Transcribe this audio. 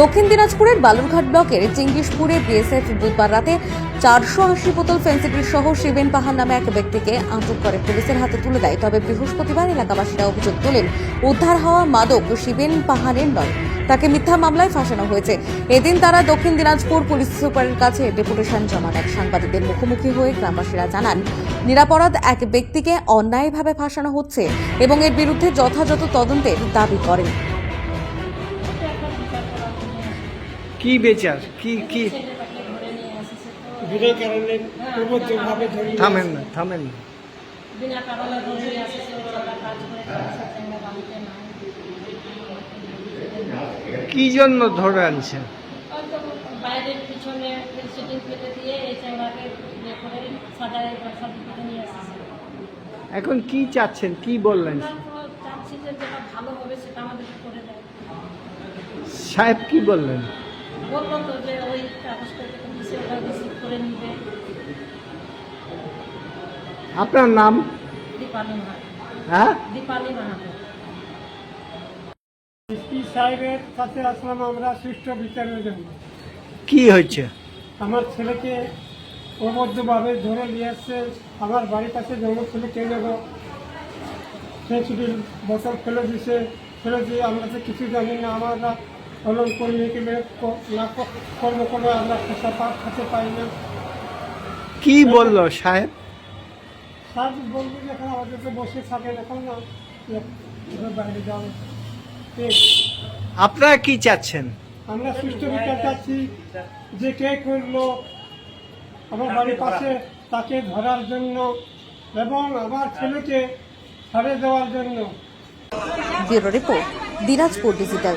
দক্ষিণ দিনাজপুরের বালুরঘাট ব্লকের চিঙ্গিসপুরে বিএসএফ বুধবার রাতে চারশো আশি বোতল ফেন্সিডিল সহ শিবেন পাহাড় নামে এক ব্যক্তিকে আটক করে পুলিশের হাতে তুলে দেয়। তবে বৃহস্পতিবার এলাকাবাসীরা অভিযোগ তোলেন, উদ্ধার হওয়া মাদক শিবেন পাহাড়ের নয়। তাকে মিথ্যা মামলায় ফাঁসানো হয়েছে। এদিন তারা দক্ষিণ দিনাজপুর পুলিশ সুপারের কাছে ডেপুটেশন জমা দেন সাংবাদিকদের মুখোমুখি হয়ে গ্রামবাসীরা জানান, নিরাপরাধ এক ব্যক্তিকে অন্যায়ভাবে ফাঁসানো হচ্ছে এবং এর বিরুদ্ধে যথাযথ তদন্তের দাবি করেন। কি বেচার কি কি? থামেন না থামেন না। কি জন্য ধরে আনছেন? বাইরের পিছনে সেটিং পেতে দিয়ে এই চেঙ্গাকে ইয়ে সাজায় সাজি নিয়ে আসছে। এখন কি চাচ্ছেন? কি বললেন? আমরা তো চাচ্ছি যে যেটা ভালো হবে সেটা আমাদেরকে করে দেয়। সাহেব কি বললেন? বলল তো যে ওই কাগজটা দিচ্ছে ওটা রিসিভ করে নিবে। আপনার নাম? দীপালি মাহাতো। হ্যাঁ? দীপালি মাহাতো। এসপি সাহেবের কাছে আসলাম আমরা সুষ্ঠু বিচারের জন্য। কি হয়েছে? আমার ছেলেকে অবদ্ধভাবে ধরে নিয়ে আসছে আমার বাড়ির কাছে জঙ্গল ছেলে কে যাব ফেন্সিডিল বোতল ফেলে দিছে ফেলে দিয়ে আমরা তো কিছু জানি না আমরা হলন কর্মীকে না কর্ম করে আমরা খোসা পাট খেতে পাই না কি বলল সাহেব? স্যার বলব যে এখন আমাদের তো বসে থাকে এখন না বাইরে যাও আপনারা কি চাচ্ছেন? আমরা সুষ্ঠু বিচার চাচ্ছি যে কে করল আমার বাড়ির পাশে তাকে ধরার জন্য এবং আমার ছেলেকে ছাড়ে দেওয়ার জন্য। Bureau report Dinajpur digital.